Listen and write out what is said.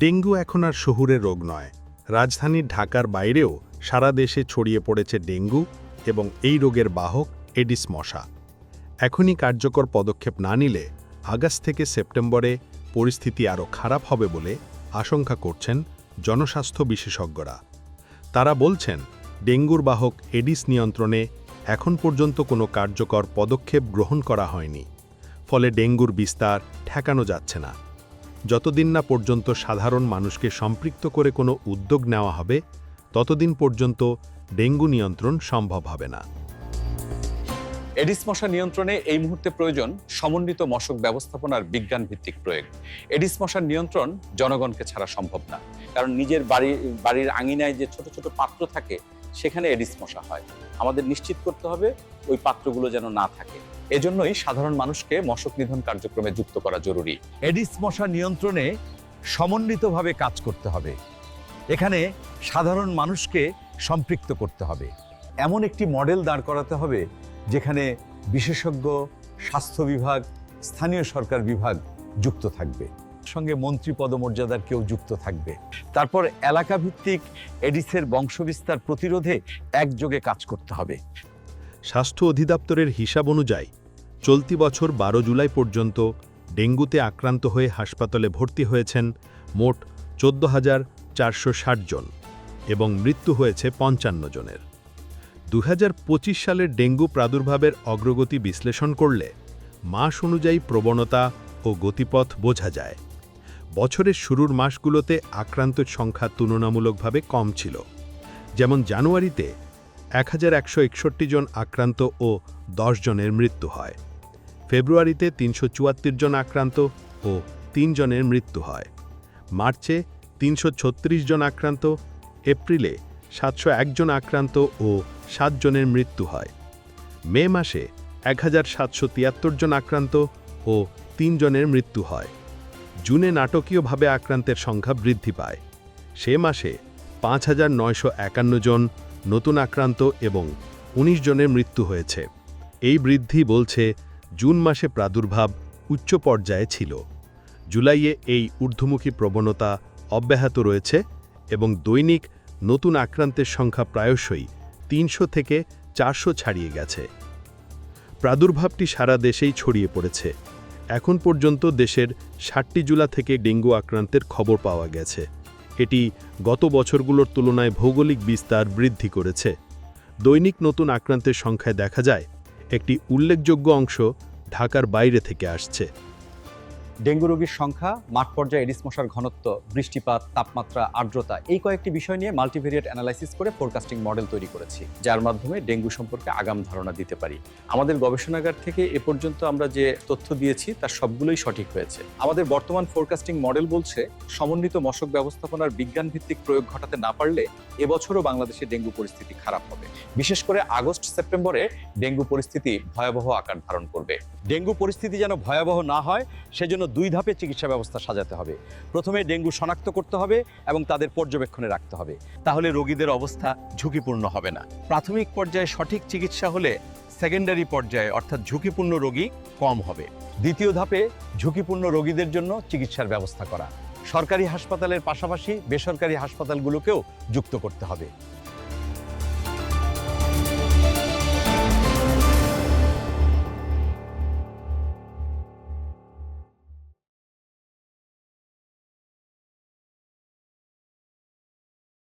Dengue এখন আর শহুরের রোগ নয়। রাজধানী ঢাকার বাইরেও সারা দেশে ছড়িয়ে পড়েছে ডেঙ্গু এবং এই রোগের বাহক এডিস মশা। এখনই কার্যকর পদক্ষেপ না নিলে আগস্ট থেকে সেপ্টেম্বরে পরিস্থিতি আরও খারাপ হবে বলে আশঙ্কা করছেন জনস্বাস্থ্য বিশেষজ্ঞরা। তারা বলছেন, ডেঙ্গুর বাহক এডিস নিয়ন্ত্রণে এখন পর্যন্ত কোনো কার্যকর পদক্ষেপ গ্রহণ করা হয়নি। ফলে ডেঙ্গুর বিস্তার ঠেকানো যাচ্ছে না। যতদিন না পর্যন্ত সাধারণ মানুষকে সম্পৃক্ত করে কোনো উদ্যোগ নেওয়া হবে, ততদিন পর্যন্ত ডেঙ্গু নিয়ন্ত্রণ সম্ভব হবে না। এডিস মশা নিয়ন্ত্রণে এই মুহূর্তে প্রয়োজন সমন্বিত মশক ব্যবস্থাপনার বিজ্ঞান ভিত্তিক প্রয়োগ। এডিস মশার নিয়ন্ত্রণ জনগণকে ছাড়া সম্ভব না, কারণ নিজের বাড়ি, বাড়ির আঙিনায় যে ছোট ছোট পাত্র থাকে, সেখানে এডিস মশা হয়। আমাদের নিশ্চিত করতে হবে ওই পাত্রগুলো যেন না থাকে। এজন্যই সাধারণ মানুষকে মশক নিধন কার্যক্রমে যুক্ত করা জরুরি। এডিস মশা নিয়ন্ত্রণে সমন্বিতভাবে কাজ করতে হবে। এখানে সাধারণ মানুষকে সম্পৃক্ত করতে হবে। এমন একটি মডেল দাঁড় করাতে হবে, যেখানে বিশেষজ্ঞ, স্বাস্থ্য বিভাগ, স্থানীয় সরকার বিভাগ যুক্ত থাকবে। সঙ্গে মন্ত্রী পদমর্যাদার কেউ যুক্ত থাকবে। তারপর এলাকা ভিত্তিক এডিসের বংশবিস্তার প্রতিরোধে একযোগে কাজ করতে হবে। স্বাস্থ্য অধিদপ্তরের হিসাব অনুযায়ী চলতি বছর বারো জুলাই পর্যন্ত ডেঙ্গুতে আক্রান্ত হয়ে হাসপাতালে ভর্তি হয়েছেন মোট চোদ্দ হাজার চারশো জন এবং মৃত্যু হয়েছে পঞ্চান্ন জনের। দু সালের ডেঙ্গু প্রাদুর্ভাবের অগ্রগতি বিশ্লেষণ করলে মাস অনুযায়ী প্রবণতা ও গতিপথ বোঝা যায়। বছরের শুরুর মাসগুলোতে আক্রান্তের সংখ্যা তুলনামূলকভাবে কম ছিল। যেমন জানুয়ারিতে এক হাজার একশো একষট্টি জন আক্রান্ত ও দশ জনের মৃত্যু হয়। ফেব্রুয়ারিতে তিনশো চুয়াত্তর জন আক্রান্ত ও তিন জনের মৃত্যু হয়। মার্চে তিনশো ছত্রিশ জন আক্রান্ত, এপ্রিলে সাতশো জন আক্রান্ত ও সাত জনের মৃত্যু হয়। মে মাসে এক হাজার সাতশো তিয়াত্তর জন আক্রান্ত ও তিন জনের মৃত্যু হয়। জুনে নাটকীয়ভাবে আক্রান্তের সংখ্যা বৃদ্ধি পায়। সে মাসে পাঁচ হাজার নয়শো একান্ন জন নতুন আক্রান্ত এবং ১৯ জনের মৃত্যু হয়েছে। এই বৃদ্ধি বলছে জুন মাসে প্রাদুর্ভাব উচ্চ পর্যায়ে ছিল। জুলাইয়ে এই ঊর্ধ্বমুখী প্রবণতা অব্যাহত রয়েছে এবং দৈনিক নতুন আক্রান্তের সংখ্যা প্রায়শই তিনশো থেকে চারশো ছাড়িয়ে গেছে। প্রাদুর্ভাবটি সারা দেশেই ছড়িয়ে পড়েছে। এখন পর্যন্ত দেশের ষাটটি জুলা থেকে ডেঙ্গু আক্রান্তের খবর পাওয়া গেছে। এটি গত বছরগুলোর তুলনায় ভৌগোলিক বিস্তার বৃদ্ধি করেছে। দৈনিক নতুন আক্রান্তের সংখ্যায় দেখা যায় একটি উল্লেখযোগ্য অংশ ঢাকার বাইরে থেকে আসছে। ডেঙ্গু রোগীর সংখ্যা, মাঠ পর্যায়ে এডিস মশার ঘনত্ব, বৃষ্টিপাত, তাপমাত্রা, আর্দ্রতা, এই কয়েকটি বিষয় নিয়ে মাল্টিভেরিয়েট অ্যানালাইসিস করে ফোরকাস্টিং মডেল তৈরি করেছি, যার মাধ্যমে ডেঙ্গু সম্পর্কে আগাম ধারণা দিতে পারি। আমাদের গবেষণাগার থেকে এ পর্যন্ত আমরা যে তথ্য দিয়েছি, তার সবগুলোই সঠিক হয়েছে। আমাদের বর্তমান ফোরকাস্টিং মডেল বলছে, সমন্বিত মশক ব্যবস্থাপনার বিজ্ঞান ভিত্তিক প্রয়োগ ঘটাতে না পারলে এবছরও বাংলাদেশে ডেঙ্গু পরিস্থিতি খারাপ হবে। বিশেষ করে আগস্ট সেপ্টেম্বরে ডেঙ্গু পরিস্থিতি ভয়াবহ আকার ধারণ করবে। ডেঙ্গু পরিস্থিতি যেন ভয়াবহ না হয়, সেজন্য দুই ধাপে চিকিৎসা ব্যবস্থা সাজাতে হবে। প্রথমে ডেঙ্গু শনাক্ত করতে হবে এবং তাদের পর্যবেক্ষণে রাখতে হবে। তাহলে রোগীদের অবস্থা ঝুঁকিপূর্ণ হবে না। প্রাথমিক পর্যায়ে সঠিক চিকিৎসা হলে সেকেন্ডারি পর্যায়ে, অর্থাৎ ঝুঁকিপূর্ণ রোগী কম হবে। দ্বিতীয় ধাপে ঝুঁকিপূর্ণ রোগীদের জন্য চিকিৎসার ব্যবস্থা করা। সরকারি হাসপাতালের পাশাপাশি বেসরকারি হাসপাতালগুলোকেও যুক্ত করতে হবে।